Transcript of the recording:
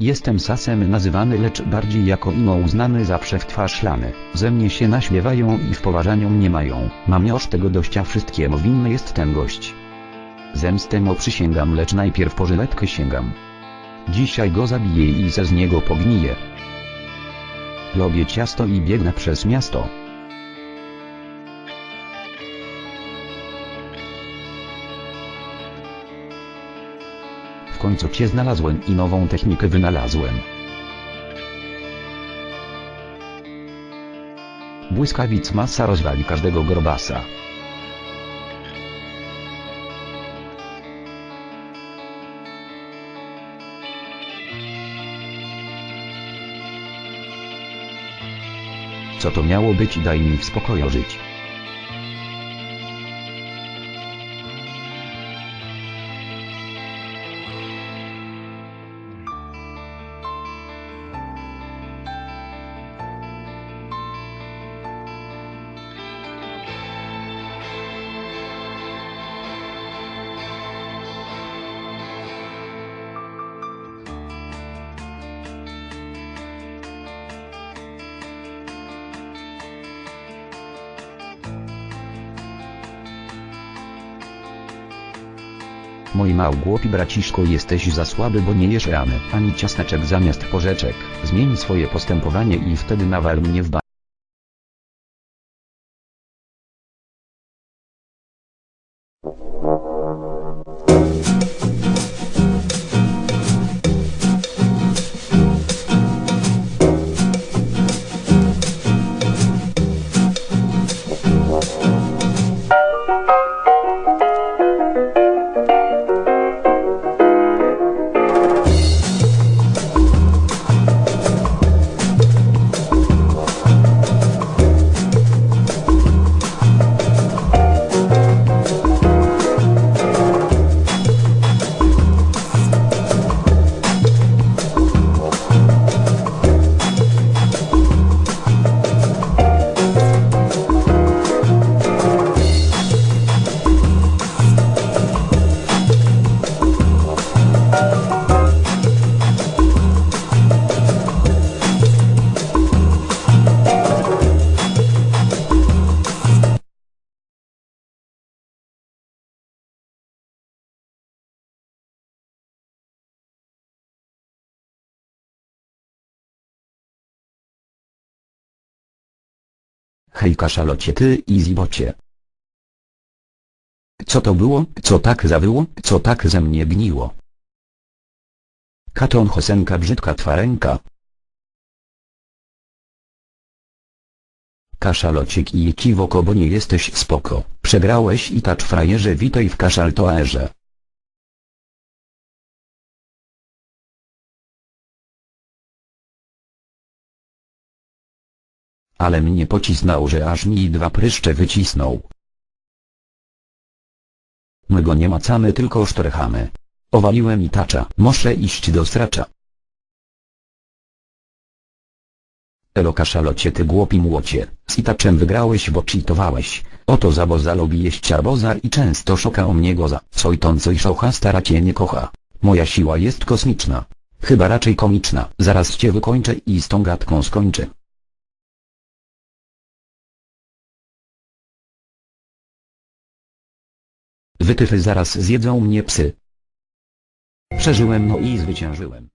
Jestem sasem nazywany lecz bardziej jako imo uznany zawsze w twarz szlany. Ze mnie się naśmiewają i w poważaniu mnie mają. Mam już tego dościa wszystkiemu winny jest ten gość. Zemstę mo przysięgam lecz najpierw po żyletkę sięgam. Dzisiaj go zabiję i ze z niego pogniję. Lubię ciasto i biegnę przez miasto. Końcu cię znalazłem i nową technikę wynalazłem. Błyskawic masa rozwali każdego grobasa. Co to miało być daj mi w spokoju żyć. Mój małgłopi braciszko jesteś za słaby bo nie jesz rany ani ciasteczek zamiast porzeczek. Zmień swoje postępowanie i wtedy nawal mnie w ba... Hej kaszalocie ty i zibocie. Co to było, co tak zawyło, co tak ze mnie gniło? Katon Hosenka brzydka twarenka. Kaszalocik i kiwoko bo nie jesteś spoko, przegrałeś i tacz frajerze witaj w kaszaltoerze. Ale mnie pocisnął że aż mi dwa pryszcze wycisnął. My go nie macamy tylko sztorchamy. Owaliłem i tacza, muszę iść do stracza. Elo kaszalocie ty głupi młocie, z itaczem wygrałeś bo cheatowałeś, oto za boza lubi jeść arbozar i często szoka o mnie goza, co i ton co i szocha stara cię nie kocha. Moja siła jest kosmiczna. Chyba raczej komiczna. Zaraz cię wykończę i z tą gadką skończę. Wytyfy zaraz zjedzą mnie psy. Przeżyłem no i zwyciężyłem.